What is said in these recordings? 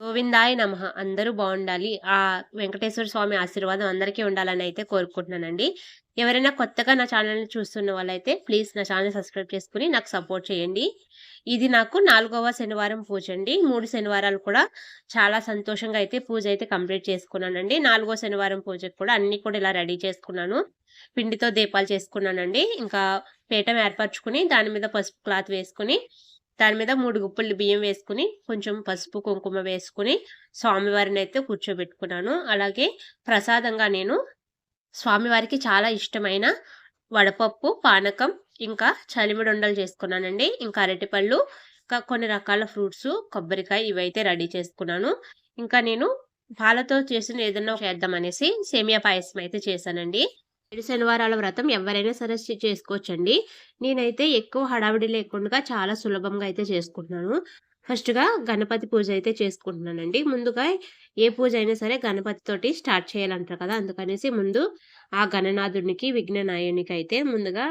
గోవిందాయ నమ. అందరూ బాగుండాలి. ఆ వెంకటేశ్వర స్వామి ఆశీర్వాదం అందరికీ ఉండాలని అయితే కోరుకుంటున్నానండి. ఎవరైనా కొత్తగా నా ఛానల్ని చూస్తున్న వాళ్ళైతే ప్లీజ్ నా ఛానల్ సబ్స్క్రైబ్ చేసుకుని నాకు సపోర్ట్ చేయండి. ఇది నాకు నాలుగవ శనివారం పూజ అండి. మూడు శనివారాలు కూడా చాలా సంతోషంగా అయితే పూజ అయితే కంప్లీట్ చేసుకున్నానండి. నాలుగో శనివారం పూజకు కూడా అన్ని కూడా ఇలా రెడీ చేసుకున్నాను. పిండితో దీపాలు చేసుకున్నానండి. ఇంకా పీఠం ఏర్పరచుకుని దాని మీద పసుపు క్లాత్ వేసుకుని దాని మీద మూడు గుప్పలు బియ్యం వేసుకుని కొంచెం పసుపు కుంకుమ వేసుకుని స్వామివారిని అయితే కూర్చోబెట్టుకున్నాను. అలాగే ప్రసాదంగా నేను స్వామివారికి చాలా ఇష్టమైన వడపప్పు పానకం ఇంకా చలిమిడొండలు చేసుకున్నానండి. ఇంకా అరటిపళ్ళు ఇంకా కొన్ని రకాల ఫ్రూట్స్ కొబ్బరికాయ ఇవైతే రెడీ చేసుకున్నాను. ఇంకా నేను పాలతో చేసిన ఏదన్నా చేద్దామనేసి సేమియా పాయసం అయితే చేశానండి. ఏడు శనివారాల వ్రతం ఎవరైనా సరే చేసుకోవచ్చండి. నేనైతే ఎక్కువ హడావిడి లేకుండా చాలా సులభంగా అయితే చేసుకుంటున్నాను. ఫస్ట్గా గణపతి పూజ అయితే చేసుకుంటున్నానండి. ముందుగా ఏ పూజ అయినా సరే గణపతితోటి స్టార్ట్ చేయాలంటారు కదా! అందుకనేసి ముందు ఆ గణనాథునికి విఘ్ననాయునికి అయితే ముందుగా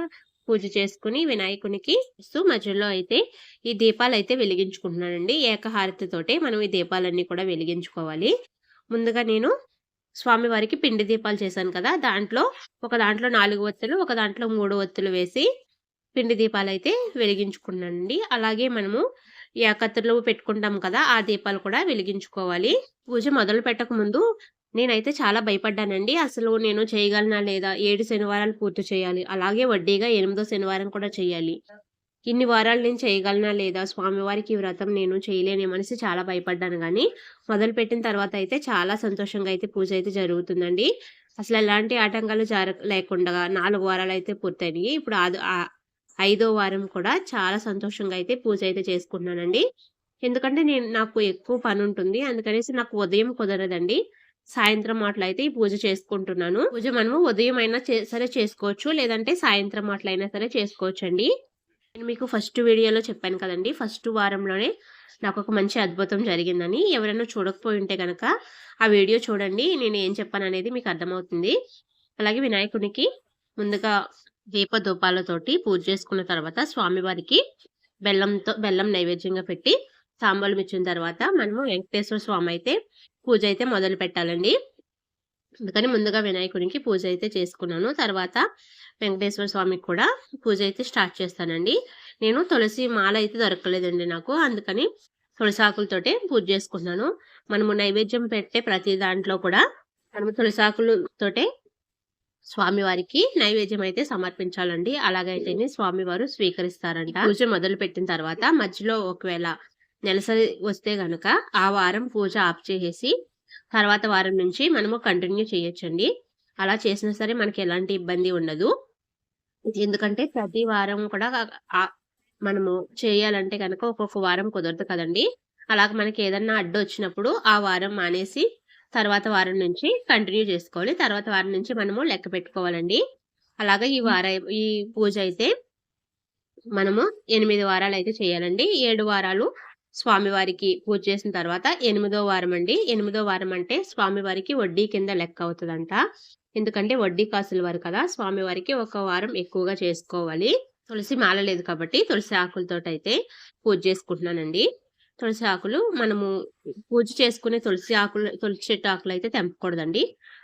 పూజ చేసుకుని వినాయకునికి ఇస్తూ మధ్యలో అయితే ఈ దీపాలు అయితే వెలిగించుకుంటున్నానండి. ఏకహారతితోటి మనం ఈ దీపాలన్నీ కూడా వెలిగించుకోవాలి. ముందుగా నేను స్వామివారికి పిండి దీపాలు చేశాను కదా దాంట్లో ఒక దాంట్లో నాలుగు ఒత్తులు ఒక దాంట్లో మూడు ఒత్తులు వేసి పిండి దీపాలు అయితే వెలిగించుకున్నానండి. అలాగే మనము ఏకత్తులు పెట్టుకుంటాం కదా ఆ దీపాలు కూడా వెలిగించుకోవాలి. పూజ మొదలు పెట్టక ముందు నేనైతే చాలా భయపడ్డానండి. అసలు నేను చేయగలనా లేదా? ఏడు శనివారాలు పూర్తి చేయాలి. అలాగే వడ్డీగా ఎనిమిదో శనివారం కూడా చేయాలి. ఇన్ని వారాలు నేను చేయగలనా లేదా? స్వామివారికి ఈ వ్రతం నేను చేయలేనేమనేసి చాలా భయపడ్డాను కానీ మొదలుపెట్టిన తర్వాత అయితే చాలా సంతోషంగా అయితే పూజ అయితే జరుగుతుందండి. అసలు ఎలాంటి ఆటంకాలు జర లేకుండా నాలుగు వారాలు అయితే పూర్తయినాయి. ఇప్పుడు ఆదు- ఆ- ఐదో వారం కూడా చాలా సంతోషంగా అయితే పూజ అయితే చేసుకుంటున్నానండి. ఎందుకంటే నేను నాకు ఎక్కువ పని ఉంటుంది. అందుకనేసి నాకు ఉదయం కుదరదండి. సాయంత్రం అట్లయితే ఈ పూజ చేసుకుంటున్నాను. పూజ మనము ఉదయం అయినా చే- సరే చేసుకోవచ్చు. లేదంటే సాయంత్రం అట్లయినా సరే చేసుకోవచ్చు అండి నేను మీకు ఫస్ట్ వీడియోలో చెప్పాను కదండి. ఫస్ట్ వారంలోనే నాకు ఒక మంచి అద్భుతం జరిగిందని. ఎవరైనా చూడకపోయి ఉంటే కనుక ఆ వీడియో చూడండి. నేను ఏం చెప్పాను అనేది మీకు అర్థమవుతుంది. అలాగే వినాయకునికి ముందుగా దీపధూపాలతోటి పూజ చేసుకున్న తర్వాత స్వామివారికి బెల్లంతో బెల్లం నైవేద్యంగా పెట్టి తాంబూలం ఇచ్చిన తర్వాత మనము వెంకటేశ్వర స్వామి అయితే పూజ అయితే మొదలు పెట్టాలండి. అందుకని ముందుగా వినాయకునికి పూజ అయితే చేసుకున్నాను. తర్వాత వెంకటేశ్వర స్వామికి కూడా పూజ అయితే స్టార్ట్ చేస్తానండి. నేను తులసి మాల అయితే దొరకలేదండి నాకు. అందుకని తులసాకులతోటే పూజ చేసుకున్నాను మనము నైవేద్యం పెట్టే ప్రతి దాంట్లో కూడా మనము తులసి ఆకులతోటే స్వామివారికి నైవేద్యం అయితే సమర్పించాలండి. అలాగైతేనే స్వామివారు స్వీకరిస్తారంట. పూజ మొదలు పెట్టిన తర్వాత మధ్యలో ఒకవేళ నెలసరి వస్తే గనుక ఆ వారం పూజ ఆఫ్ చేసేసి తర్వాత వారం నుంచి మనము కంటిన్యూ చేయొచ్చండి. అలా చేసినా సరే మనకి ఎలాంటి ఇబ్బంది ఉండదు. ఎందుకంటే ప్రతి వారం కూడా మనము చేయాలంటే కనుక ఒక్కొక్క వారం కుదరదు కదండి. అలాగ మనకి ఏదన్నా అడ్డు వచ్చినప్పుడు ఆ వారం మానేసి తర్వాత వారం నుంచి కంటిన్యూ చేసుకోవాలి. తర్వాత వారం నుంచి మనము లెక్క పెట్టుకోవాలండి. అలాగే ఈ వార ఈ పూజ అయితే మనము ఎనిమిది వారాలు అయితే చేయాలండి. ఏడు వారాలు స్వామివారికి పూజ చేసిన తర్వాత ఎనిమిదో వారం అండి. ఎనిమిదో వారం అంటే స్వామివారికి వడ్డీ కింద లెక్క అవుతుందంట. ఎందుకంటే వడ్డీ కాసుల వారు కదా స్వామివారికి ఒక వారం ఎక్కువగా చేసుకోవాలి. తులసి మాల లేదు కాబట్టి తులసి ఆకులతో అయితే పూజ చేసుకుంటున్నానండి. తులసి ఆకులు మనము పూజ చేసుకునే తులసి ఆకులు తులసి చెట్టు ఆకులు అయితే తెంపకూడదండి.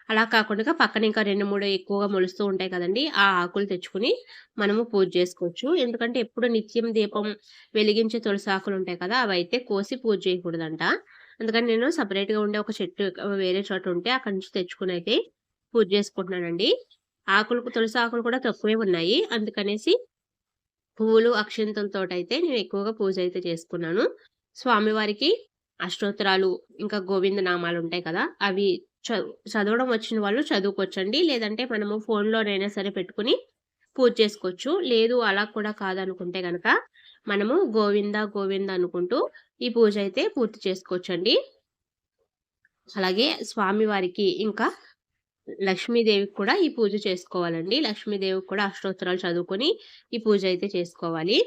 అలా కాకుండా పక్కన ఇంకా రెండు మూడు ఎక్కువగా మొలుస్తూ ఉంటాయి కదండి ఆ ఆకులు తెచ్చుకుని మనము పూజ చేసుకోవచ్చు. ఎందుకంటే ఎప్పుడు నిత్యం దీపం వెలిగించే తులసి ఆకులు ఉంటాయి కదా అవి అయితే కోసి పూజ చేయకూడదంట. అందుకని నేను సపరేట్గా ఉండే ఒక చెట్టు వేరే చోట ఉంటే అక్కడి నుంచి తెచ్చుకుని అయితే పూజ చేసుకుంటున్నానండి. ఆకులు తులసి ఆకులు కూడా తక్కువే ఉన్నాయి. అందుకనేసి పువ్వులు అక్షంతలతో అయితే నేను ఎక్కువగా పూజ అయితే చేసుకున్నాను. స్వామివారికి అష్టోత్తరాలు ఇంకా గోవింద నామాలు ఉంటాయి కదా అవి చదవడం వచ్చిన వాళ్ళు చదువుకోవచ్చండి. లేదంటే మనము ఫోన్లోనైనా సరే పెట్టుకుని పూజ చేసుకోవచ్చు. లేదు అలా కూడా కాదనుకుంటే కనుక మనము గోవింద గోవింద అనుకుంటూ ఈ పూజ అయితే పూర్తి చేసుకోవచ్చండి. అలాగే స్వామివారికి ఇంకా లక్ష్మీదేవికి కూడా ఈ పూజ చేసుకోవాలండి. లక్ష్మీదేవికి కూడా అష్టోత్తరాలు చదువుకొని ఈ పూజ అయితే చేసుకోవాలి.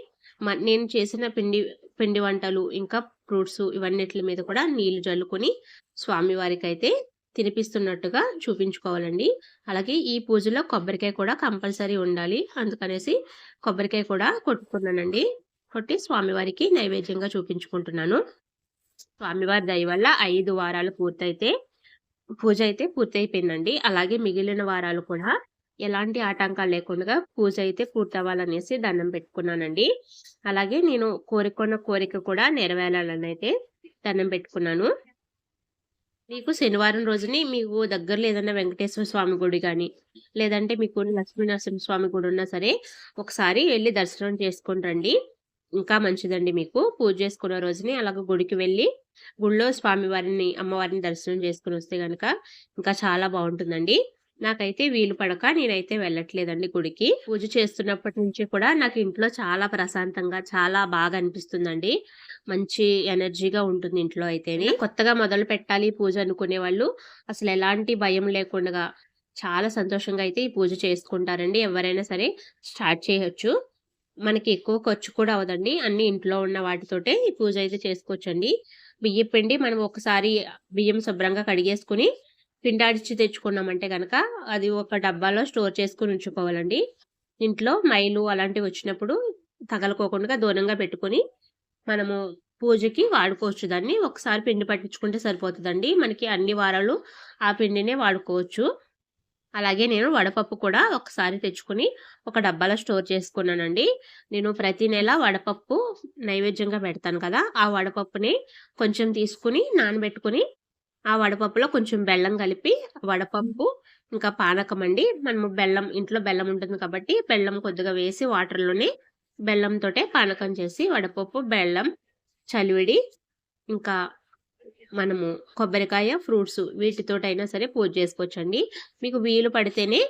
మ- నేను చేసిన పిండి పిండి వంటలు ఇంకా ఫ్రూట్స్ ఇవన్నిటి మీద కూడా నీళ్ళు జల్లుకొని స్వామివారికి అయితే తినిపిస్తున్నట్టుగా చూపించుకోవాలండి. అలాగే ఈ పూజలో కొబ్బరికాయ కూడా కంపల్సరీ ఉండాలి. అందుకనేసి కొబ్బరికాయ కూడా కొట్టుకున్నానండి. కొట్టి స్వామివారికి నైవేద్యంగా చూపించుకుంటున్నాను. స్వామివారి దయ వల్ల ఐదు వారాలు పూర్తయితే పూజ అయితే పూర్తయిపోయిందండి. అలాగే మిగిలిన వారాలు కూడా ఎలాంటి ఆటంకాలు లేకుండా పూజ అయితే పూర్తవ్వాలనేసి దండం పెట్టుకున్నానండి. అలాగే నేను కోరుకున్న కోరిక కూడా నెరవేరాలని అయితే దండం పెట్టుకున్నాను. మీకు శనివారం రోజుని మీకు దగ్గరలో ఏదైనా వెంకటేశ్వర స్వామి గుడి కానీ లేదంటే మీకు లక్ష్మీనరసింహ స్వామి గుడి ఉన్నా సరే ఒకసారి వెళ్ళి దర్శనం చేసుకుని రండి. ఇంకా మంచిదండి మీకు. పూజ చేసుకున్న రోజుని అలాగే గుడికి వెళ్ళి గుళ్ళో స్వామివారిని అమ్మవారిని దర్శనం చేసుకుని వస్తే కనుక ఇంకా చాలా బాగుంటుందండి. నాకైతే వీలు పడక నేనైతే వెళ్ళట్లేదండి గుడికి. పూజ చేస్తున్నప్పటి నుంచి కూడా నాకు ఇంట్లో చాలా ప్రశాంతంగా చాలా బాగా అనిపిస్తుందండి. మంచి ఎనర్జీగా ఉంటుంది ఇంట్లో అయితేనే. కొత్తగా మొదలు పెట్టాలి పూజ అనుకునే వాళ్ళు. అసలు ఎలాంటి భయం లేకుండా చాలా సంతోషంగా అయితే ఈ పూజ చేసుకుంటారండి. ఎవరైనా సరే స్టార్ట్ చేయొచ్చు. మనకి ఎక్కువ ఖర్చు కూడా అవదండి అన్ని ఇంట్లో ఉన్న వాటితోటే ఈ పూజ అయితే చేసుకోవచ్చండి. బియ్యం పిండి మనం ఒకసారి బియ్యం శుభ్రంగా కడిగేసుకుని పిండాడిచి తెచ్చుకున్నామంటే కనుక అది ఒక డబ్బాలో స్టోర్ చేసుకుని ఉంచుకోవాలండి. ఇంట్లో మైలు అలాంటివి వచ్చినప్పుడు తగలకోకుండా దూరంగా పెట్టుకొని మనము పూజకి వాడుకోవచ్చు. దాన్ని ఒకసారి పిండి పట్టించుకుంటే సరిపోతుందండి. మనకి అన్ని వారాలు ఆ పిండినే వాడుకోవచ్చు. అలాగే నేను వడపప్పు కూడా ఒకసారి తెచ్చుకుని ఒక డబ్బాలో స్టోర్ చేసుకున్నానండి. నేను ప్రతి నెల వడపప్పు నైవేద్యంగా పెడతాను కదా ఆ వడపప్పుని కొంచెం తీసుకుని నానబెట్టుకుని ఆ వడపప్పులో కొంచెం బెల్లం కలిపి వడపప్పు ఇంకా పానకం అండి. మనము బెల్లం ఇంట్లో బెల్లం ఉంటుంది కాబట్టి బెల్లం కొద్దిగా వేసి వాటర్లోనే బెల్లంతో పానకం చేసి వడపప్పు బెల్లం చలివిడి ఇంకా మనము కొబ్బరికాయ ఫ్రూట్స్ వీటితోటైనా సరే పూజ చేసుకోవచ్చండి. మీకు వీలు పడితేనే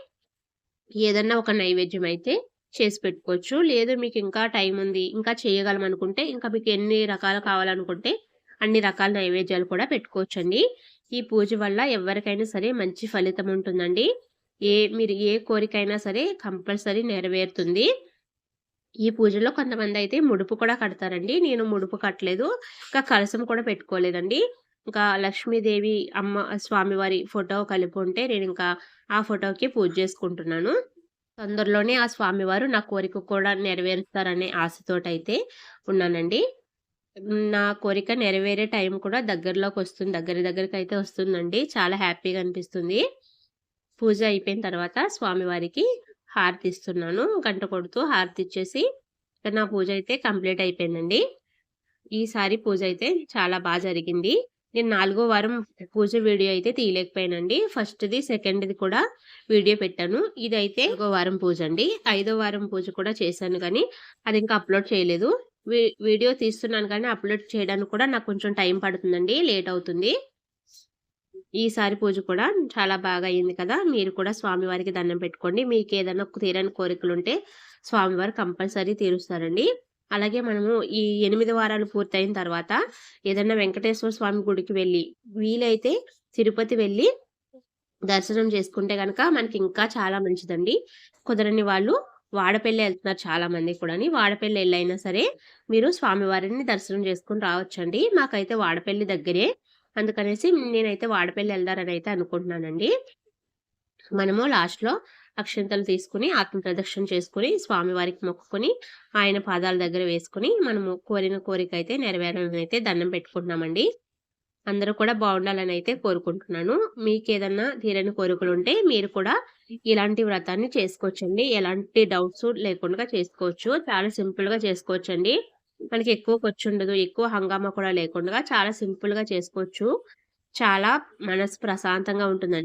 ఏదన్నా ఒక నైవేద్యం అయితే చేసి పెట్టుకోవచ్చు. లేదు మీకు ఇంకా టైం ఉంది ఇంకా చేయగలం అనుకుంటే ఇంకా మీకు ఎన్ని రకాలు కావాలనుకుంటే అన్ని రకాల నైవేద్యాలు కూడా పెట్టుకోవచ్చండి. ఈ పూజ వల్ల ఎవరికైనా సరే మంచి ఫలితం ఉంటుందండి. ఏ మీరు ఏ కోరికైనా సరే కంపల్సరీ నెరవేరుతుంది. ఈ పూజలో కొంతమంది అయితే ముడుపు కూడా కడతారండి. నేను ముడుపు కట్టలేదు. ఇంకా కలసం కూడా పెట్టుకోలేదండి. ఇంకా లక్ష్మీదేవి అమ్మ స్వామివారి ఫోటో కలిపి ఉంటే నేను ఇంకా ఆ ఫోటోకి పూజ చేసుకుంటున్నాను. తొందరలోనే ఆ స్వామివారు నా కోరిక కూడా నెరవేరుస్తారనే ఆశతోటైతే ఉన్నానండి. నా కోరిక నెరవేరే టైం కూడా దగ్గరలోకి వస్తుంది. దగ్గర దగ్గరికి అయితే వస్తుందండి. చాలా హ్యాపీగా అనిపిస్తుంది. పూజ అయిపోయిన తర్వాత స్వామివారికి హారతి ఇస్తున్నాను గంట కొడుతూ హారతి ఇచ్చేసి నా పూజ అయితే కంప్లీట్ అయిపోయిందండి. ఈసారి పూజ అయితే చాలా బాగా జరిగింది. నేను నాలుగో వారం పూజ వీడియో అయితే తీయలేకపోయానండి. ఫస్ట్ది సెకండ్ది కూడా వీడియో పెట్టాను. ఇదైతే ఒక వారం పూజ అండి. ఐదో వారం పూజ కూడా చేశాను కానీ అది ఇంకా అప్లోడ్ చేయలేదు. వీడియో తీస్తున్నాను కానీ అప్లోడ్ చేయడానికి కూడా నాకు కొంచెం టైం పడుతుందండి లేట్ అవుతుంది. ఈసారి పూజ కూడా చాలా బాగా అయింది కదా మీరు కూడా స్వామివారికి దండం పెట్టుకోండి. మీకు ఏదైనా తీరని కోరికలు ఉంటే స్వామివారు కంపల్సరీ తీరుస్తారండి. అలాగే మనము ఈ ఎనిమిది వారాలు పూర్తయిన తర్వాత ఏదైనా వెంకటేశ్వర స్వామి గుడికి వెళ్ళి వీలైతే తిరుపతి వెళ్ళి దర్శనం చేసుకుంటే కనుక మనకి ఇంకా చాలా మంచిదండి. కుదరని వాళ్ళు వాడపల్లి వెళ్తున్నారు చాలా మంది కూడా వాడపల్లి వెళ్ళైనా సరే మీరు స్వామివారిని దర్శనం చేసుకుని రావచ్చండి. మాకైతే వాడపల్లి దగ్గరే. అందుకనేసి నేనైతే వాడపల్లి వెళ్దారని అయితే అనుకుంటున్నానండి. మనము లాస్ట్లో అక్షంతలు తీసుకుని ఆత్మ ప్రదక్షిణ చేసుకుని స్వామివారికి మొక్కుకొని ఆయన పాదాల దగ్గర వేసుకుని మనము కోరిన కోరిక అయితే నెరవేరాలని అయితే దండం పెట్టుకుంటున్నామండి. అందరూ కూడా బాగుండాలని అయితే కోరుకుంటున్నాను. మీకు ఏదన్నా తీరని కోరికలు ఉంటే మీరు కూడా ఇలాంటి వ్రతాన్ని చేసుకోవచ్చండి. ఎలాంటి డౌట్స్ లేకుండా చేసుకోవచ్చు. చాలా సింపుల్గా చేసుకోవచ్చండి. మనకి ఎక్కువ ఖర్చు ఉండదు ఎక్కువ హంగామా కూడా లేకుండా చాలా సింపుల్గా చేసుకోవచ్చు. చాలా మనసు ప్రశాంతంగా ఉంటుందండి.